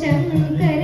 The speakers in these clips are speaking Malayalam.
ശങ്കര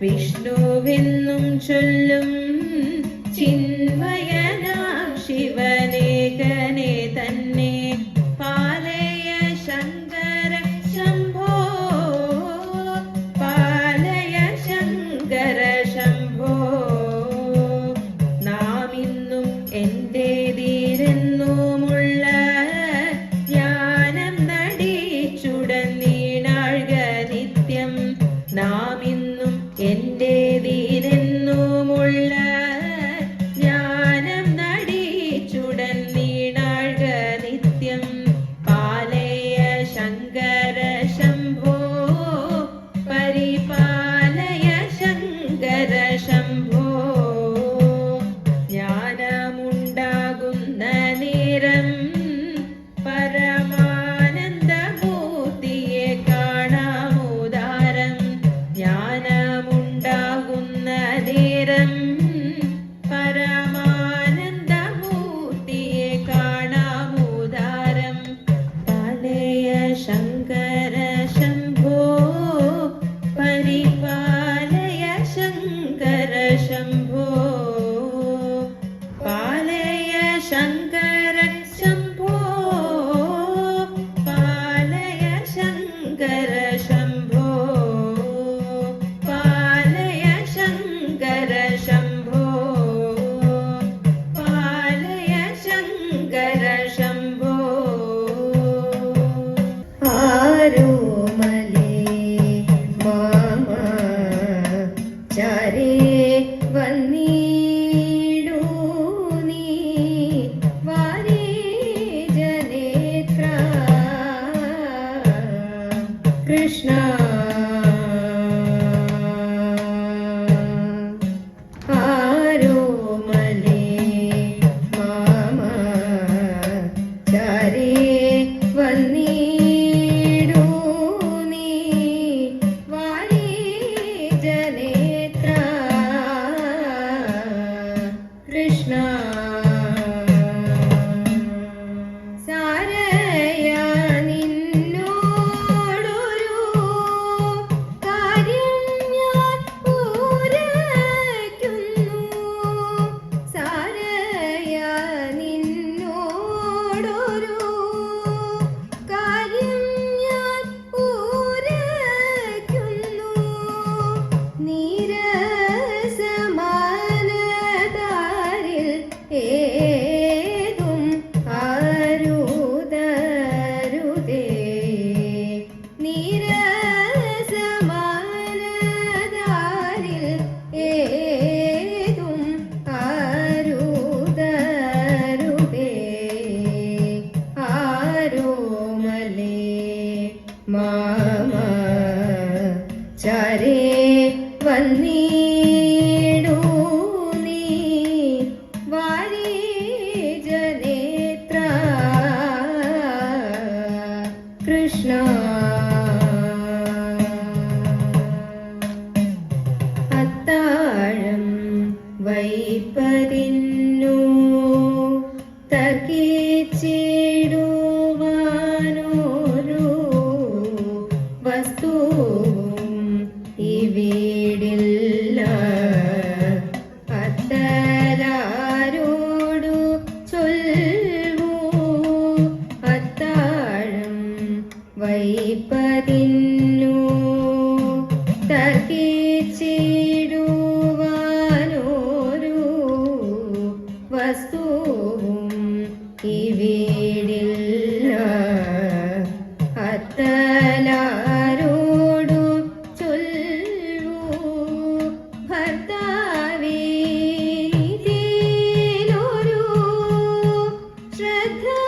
വിഷ്ണുവെന്നും ചൊല്ലും ചിന്മയനാം श्रद्धा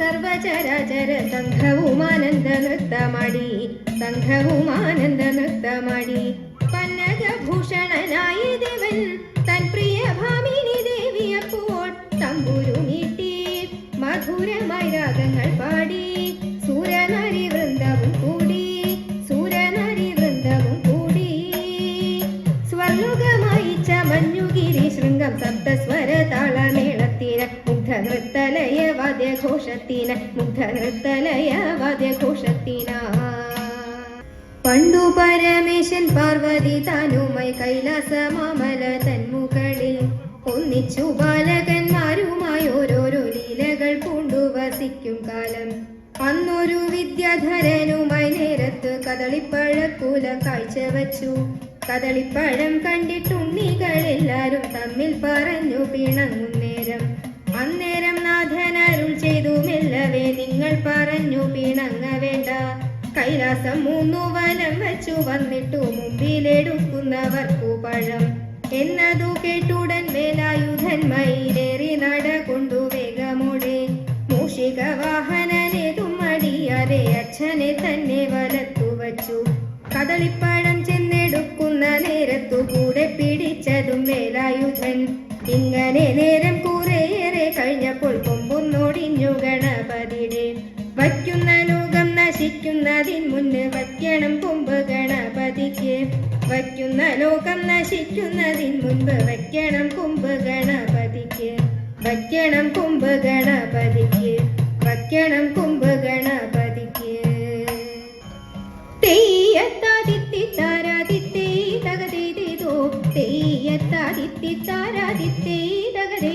സർവചരാചര സംഘവും ആനന്ദ നൃത്തമാടി സംഘവും ആനന്ദ നൃത്തമാടി പന്നകഭൂഷണനായ ദേവൻ തൻ പ്രിയ ദേവിയപ്പോൾ വാദ്യഘോഷത്തിന് മുഗ്ധ നൃത്തലയ വാദ്യഘോഷത്തിന പണ്ടു പരമേശൻ പാർവതി താനുമായി കൈലാസ മാമല തന്മുകളിൽ ഒന്നിച്ചു ബാലകന്മാരുമായി ഓരോരോ ലീലകൾ പൂണ്ടു വസിക്കും കാലം. അന്നൊരു വിദ്യാധരനുമായി നേരത്ത് കദളിപ്പഴക്കൂല കാഴ്ചവച്ചു കദളിപ്പഴം കണ്ടിട്ടുണ്ണികൾ എല്ലാരും തമ്മിൽ പറഞ്ഞു പിണങ്ങും നേരം. അന്നേരം ചെയ്തു മെല്ലവേ നിങ്ങൾ പറഞ്ഞു പിണങ്ങ വേണ്ട കൈലാസം മൂന്നു വനം വെച്ചു വന്നിട്ടു മുമ്പിലെടുക്കുന്നവർക്കു പഴം. എന്നതു കേട്ടുടൻ വേലായുധൻ മയിലേറി നട കൊണ്ടു വേഗമോടെ. മൂഷിക വാഹനനെ തുമ്മടിയാതെ അച്ഛനെ തന്നെ വലത്തു വച്ചു. കദളിപ്പഴം ചെന്നെടുക്കുന്ന നേരത്തു കൂടെ പിടിച്ചതും മേലായുധൻ. ഇങ്ങനെ നേരം കുറേയേറെ കഴിഞ്ഞപ്പോൾ കൊമ്പൊന്നോടിഞ്ഞു ഗണപതിയുടെ വയ്ക്കുന്ന ലോകം നശിക്കുന്നതിൻ മുന്ന് വയ്ക്കണം കൊമ്പ് ഗണപതിക്ക്. വയ്ക്കുന്ന ലോകം നശിക്കുന്നതിൻ മുൻപ് വയ്ക്കണം കൊമ്പ് ഗണപതിക്ക്. വയ്ക്കണം കൊമ്പ് ഗണപതിക്ക്. വയ്ക്കണം കൊമ്പ് ഗണപതിക്ക്. തെയ്യത്താദിത്തിത്താരാദിത്തേ തെയ്യത്താതിത്തി താരാതിത്തേ തകതേതേതോ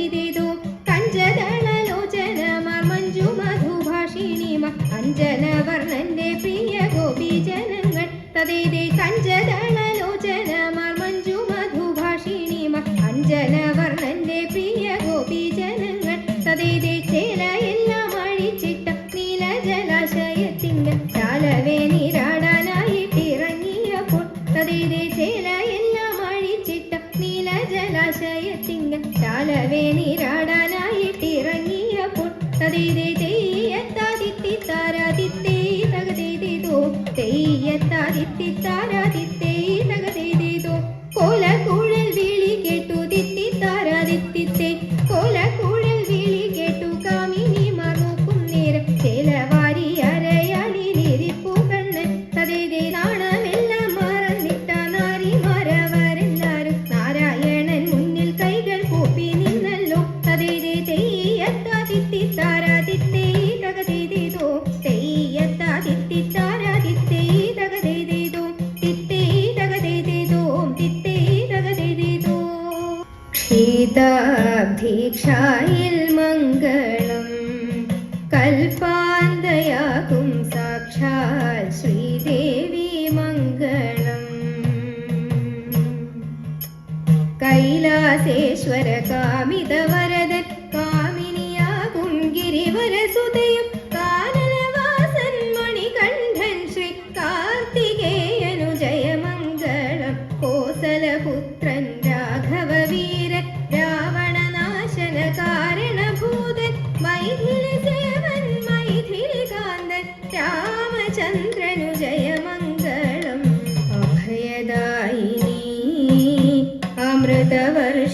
കൈലാസേശ്വര കാമിത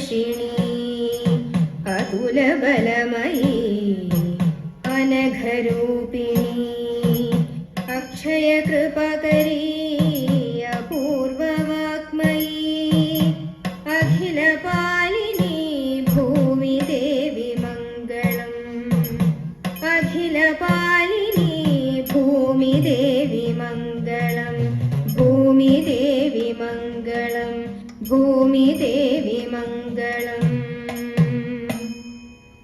ധർഷിണി അതുലബലമയി അനഘരൂപിണി. അക്ഷയകൃപാ